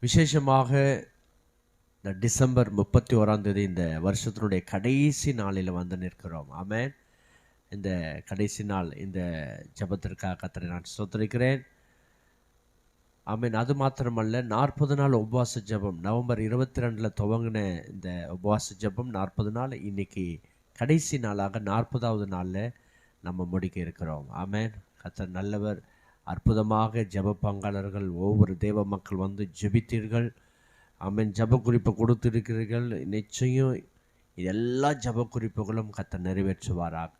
விசேஷமாக இந்த டிசம்பர் முப்பத்தி ஓராம் தேதி இந்த வருஷத்தினுடைய கடைசி நாளில் வந்து நிற்கிறோம். ஆமென். இந்த கடைசி நாள் இந்த ஜபத்திற்காக கத்தரை நான் ஸ்தோத்திரிக்கிறேன். ஆமீன். அது மாத்திரமல்ல நாற்பது நாள் உபவாச ஜெபம். நவம்பர் இருபத்தி ரெண்டில் துவங்கின இந்த உபவாச ஜெபம் நாற்பது நாள். இன்னைக்கு கடைசி நாளாக நாற்பதாவது நாளில் நம்ம முடிக்க இருக்கிறோம். ஆமேன். கத்தர் நல்லவர். அற்புதமாக ஜெப பங்காளர்கள் ஒவ்வொரு தேவ மக்கள் வந்து ஜெபித்தீர்கள். அம்மன் ஜெப குறிப்பை கொடுத்திருக்கிறீர்கள். நிச்சயம் எல்லா ஜெப குறிப்புகளும் கத்தர் நிறைவேற்றுவாராக.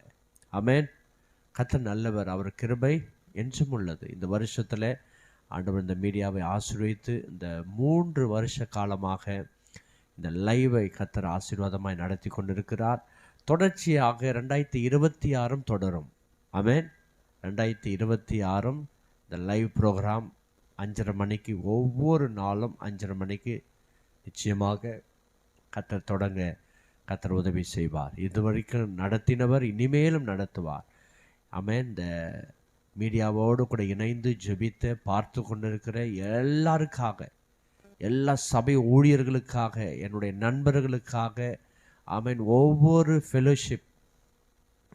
அமேன் கத்தர் நல்லவர் அவர் கிருபை என்றும் உள்ளது. இந்த வருஷத்தில் ஆண்டவர் இந்த மீடியாவை ஆசீர்வித்து இந்த மூன்று வருஷ காலமாக இந்த லைவை கத்தர் ஆசீர்வாதமாய் நடத்தி கொண்டிருக்கிறார். தொடர்ச்சியாக ரெண்டாயிரத்தி இருபத்தி ஆறும் தொடரும். அமேன் ரெண்டாயிரத்தி இருபத்தி ஆறும் இந்த லைவ் ப்ரோக்ராம் அஞ்சரை மணிக்கு ஒவ்வொரு நாளும் அஞ்சரை மணிக்கு நிச்சயமாக கத்தர் தொடங்க கத்தர் உதவி செய்வார். இதுவரைக்கும் நடத்தினவர் இனிமேலும் நடத்துவார். ஆமாம் இந்த மீடியாவோடு கூட இணைந்து ஜெபித்து பார்த்து கொண்டிருக்கிற எல்லாருக்காக எல்லா சபை ஊழியர்களுக்காக என்னுடைய நண்பர்களுக்காக ஆமீன் ஒவ்வொரு ஃபெலோஷிப்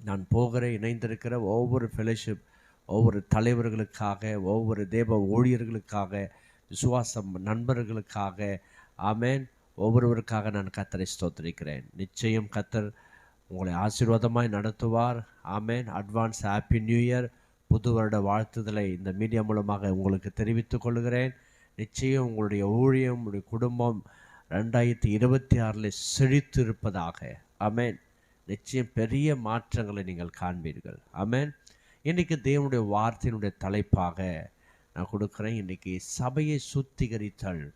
நான் போகிற இணைந்திருக்கிற ஒவ்வொரு ஃபெலோஷிப் ஒவ்வொரு தலைவர்களுக்காக ஒவ்வொரு தேவ ஊழியர்களுக்காக விசுவாசம் நண்பர்களுக்காக. ஆமேன். ஒவ்வொருவருக்காக நான் கத்தரை ஸ்தோத்திரிக்கிறேன். நிச்சயம் கத்தர் உங்களை ஆசீர்வாதமாய் நடத்துவார். ஆமேன். Advance happy new year. புது வருட வாழ்த்துதலை இந்த மீடியா மூலமாக உங்களுக்கு தெரிவித்துக் கொள்கிறேன். நிச்சயம் உங்களுடைய ஊழியம் உங்களுடைய குடும்பம் ரெண்டாயிரத்தி இருபத்தி ஆறில் செழித்து இருப்பதாக ஆமென். நிச்சயம் பெரிய மாற்றங்களை நீங்கள் காண்பீர்கள். ஆமென். இன்றைக்கு தேவனுடைய வார்த்தையினுடைய தலைப்பாக நான் கொடுக்குறேன். இன்னைக்கு சபையை சுத்திகரித்தல்.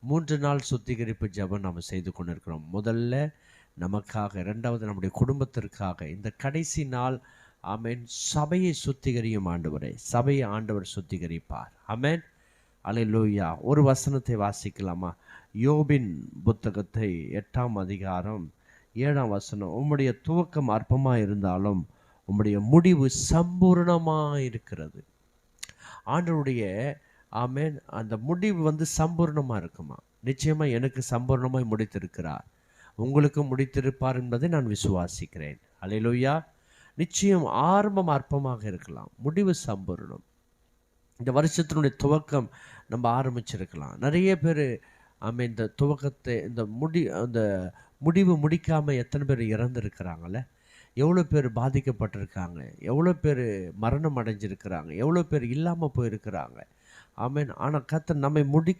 மூன்று நாள் சுத்திகரிப்பு ஜபம் நாம் செய்து கொண்டிருக்கிறோம். முதல்ல நமக்காக இரண்டாவது நம்முடைய குடும்பத்திற்காக இந்த கடைசி நாள் ஆமென் சபையை சுத்திகரியும் ஆண்டவரை. சபையை ஆண்டவர் சுத்திகரிப்பார். ஆமென். அல்லேலூயா. ஒரு வசனத்தை வாசிக்கலாமா? யோபின் புத்தகத்தை எட்டாம் அதிகாரம் ஏழாம் வசனம். உம்முடைய துவக்கம் அற்பமாக இருந்தாலும் உம்முடைய முடிவு சம்பூர்ணமாக இருக்கிறது ஆண்டருடைய ஆமேன் அந்த முடிவு வந்து சம்பூர்ணமாக இருக்குமா? நிச்சயமாக எனக்கு சம்பூர்ணமாய் முடித்திருக்கிறார். உங்களுக்கு முடித்திருப்பார் என்பதை நான் விசுவாசிக்கிறேன். அலையிலோயா நிச்சயம் ஆரம்பம் அற்பமாக இருக்கலாம். முடிவு சம்பூர்ணம். இந்த வருஷத்தினுடைய துவக்கம் நம்ம ஆரம்பிச்சிருக்கலாம். நிறைய பேர் ஆமாம் இந்த துவக்கத்தை இந்த முடி அந்த முடிவு முடிக்காமல் எத்தனை பேர் இறந்துருக்கிறாங்களே எவ்வளோ பேர் பாதிக்கப்பட்டிருக்காங்க எவ்வளோ பேர் மரணம் அடைஞ்சிருக்கிறாங்க எவ்வளோ பேர் இல்லாமல் போயிருக்கிறாங்க. ஆமென். ஆனால் கத்த நம்மை முடிக்க